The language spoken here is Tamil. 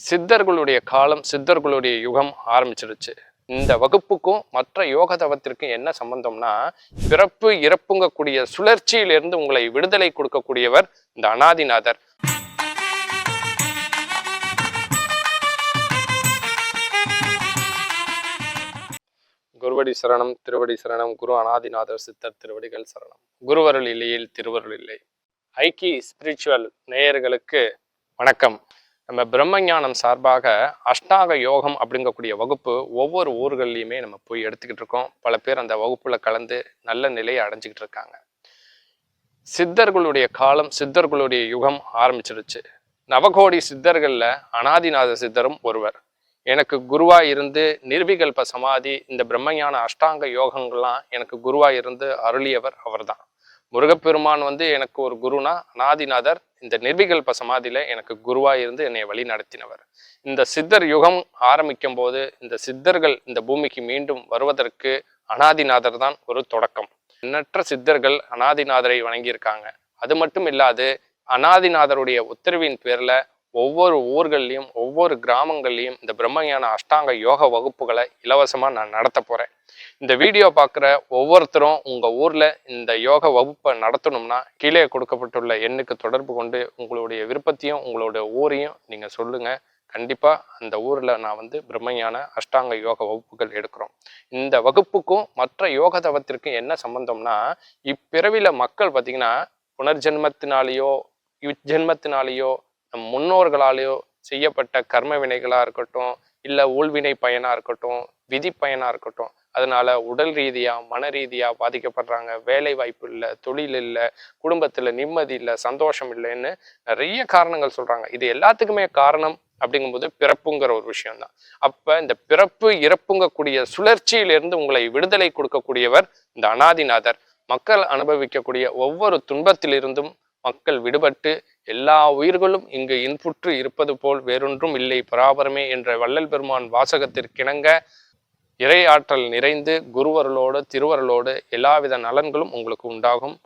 சித்தர்களுடைய காலம் சித்தர்களுடைய யுகம் ஆரம்பிச்சிருச்சு. இந்த வகுப்புக்கும் மற்ற யோக தவத்திற்கும் என்ன சம்பந்தம்னா பிறப்பு இறப்புங்கக்கூடிய சுழற்சியிலிருந்து உங்களை விடுதலை கொடுக்கக்கூடியவர் இந்த அனாதிநாதர். குருவடி சரணம் திருவடி சரணம் குரு அனாதிநாதர் சித்தர் திருவடிகள் சரணம். குருவருள் இல்லையில் திருவருள் இல்லை. ஐக்கிய ஸ்பிரிச்சுவல் நேயர்களுக்கு வணக்கம். நம்ம பிரம்மஞானம் சார்பாக அஷ்டாக யோகம் அப்படிங்கக்கூடிய வகுப்பு ஒவ்வொரு ஊர்கள்லையுமே நம்ம போய் எடுத்துக்கிட்டு இருக்கோம். பல பேர் அந்த வகுப்புல கலந்து நல்ல நிலையை அடைஞ்சிக்கிட்டு இருக்காங்க. சித்தர்களுடைய காலம் சித்தர்களுடைய யுகம் ஆரம்பிச்சிருச்சு. நவகோடி சித்தர்களில் அனாதிநாத சித்தரும் ஒருவர். எனக்கு குருவா இருந்து நிர்விகல்ப சமாதி இந்த பிரம்மஞான அஷ்டாங்க யோகங்கள்லாம் எனக்கு குருவா இருந்து அருளியவர் அவர்தான். முருகப்பெருமான் வந்து எனக்கு ஒரு குருனா அனாதிநாதர் இந்த நிர்விகல்ப சமாதியில் எனக்கு குருவாக இருந்து என்னை வழி நடத்தினவர். இந்த சித்தர் யுகம் ஆரம்பிக்கும் போது இந்த சித்தர்கள் இந்த பூமிக்கு மீண்டும் வருவதற்கு அனாதிநாதர் தான் ஒரு தொடக்கம். எண்ணற்ற சித்தர்கள் அனாதிநாதரை வணங்கியிருக்காங்க. அது மட்டும் இல்லாது அனாதிநாதருடைய உத்தரவின் பேரில் ஒவ்வொரு ஊர்கள்லையும் ஒவ்வொரு கிராமங்கள்லையும் இந்த பிரம்மஞான அஷ்டாங்க யோக வகுப்புகளை இலவசமாக நான் நடத்த போகிறேன் இந்த வீடியோ பார்க்குற ஒவ்வொருத்தரும் உங்கள் ஊரில் இந்த யோக வகுப்பை நடத்தணும்னா கீழே கொடுக்கப்பட்டுள்ள எண்ணுக்கு தொடர்பு கொண்டு உங்களுடைய விருப்பத்தையும் உங்களுடைய ஊரையும் நீங்கள் சொல்லுங்க. கண்டிப்பாக அந்த ஊரில் நான் வந்து பிரம்மையான அஷ்டாங்க யோக வகுப்புகள் எடுக்கிறோம். இந்த வகுப்புக்கும் மற்ற யோக தவத்திற்கும் என்ன சம்பந்தம்னா இப்பிறவியில் மக்கள் பார்த்தீங்கன்னா புனர்ஜென்மத்தினாலேயோ இஜென்மத்தினாலேயோ நம் முன்னோர்களாலேயோ செய்யப்பட்ட கர்ம வினைகளாக இருக்கட்டும் இல்லை ஊழ்வினை பயனாக இருக்கட்டும் விதி பயனாக இருக்கட்டும் அதனால உடல் ரீதியா மன ரீதியா பாதிக்கப்படுறாங்க. வேலை வாய்ப்பு இல்லை தொழில் இல்லை குடும்பத்துல நிம்மதி இல்லை சந்தோஷம் இல்லைன்னு நிறைய காரணங்கள் சொல்றாங்க. இது எல்லாத்துக்குமே காரணம் அப்படிங்கும்போது பிறப்புங்கிற ஒரு விஷயம்தான். அப்ப இந்த பிறப்பு இறப்புங்கக்கூடிய சுழற்சியிலிருந்து உங்களை விடுதலை கொடுக்கக்கூடியவர் இந்த அனாதிநாதர். மக்கள் அனுபவிக்கக்கூடிய ஒவ்வொரு துன்பத்திலிருந்தும் மக்கள் விடுபட்டு எல்லா உயிர்களும் இங்கு இன்புற்று இருப்பது போல் வேறொன்றும் இல்லை. பராபரமே என்ற வள்ளல் பெருமான் வாசகத்திற்கிணங்க இறை ஆற்றல் நிறைந்து குருவர்களோடு திருவருளோடு எல்லாவித நலன்களும் உங்களுக்கு உண்டாகும்.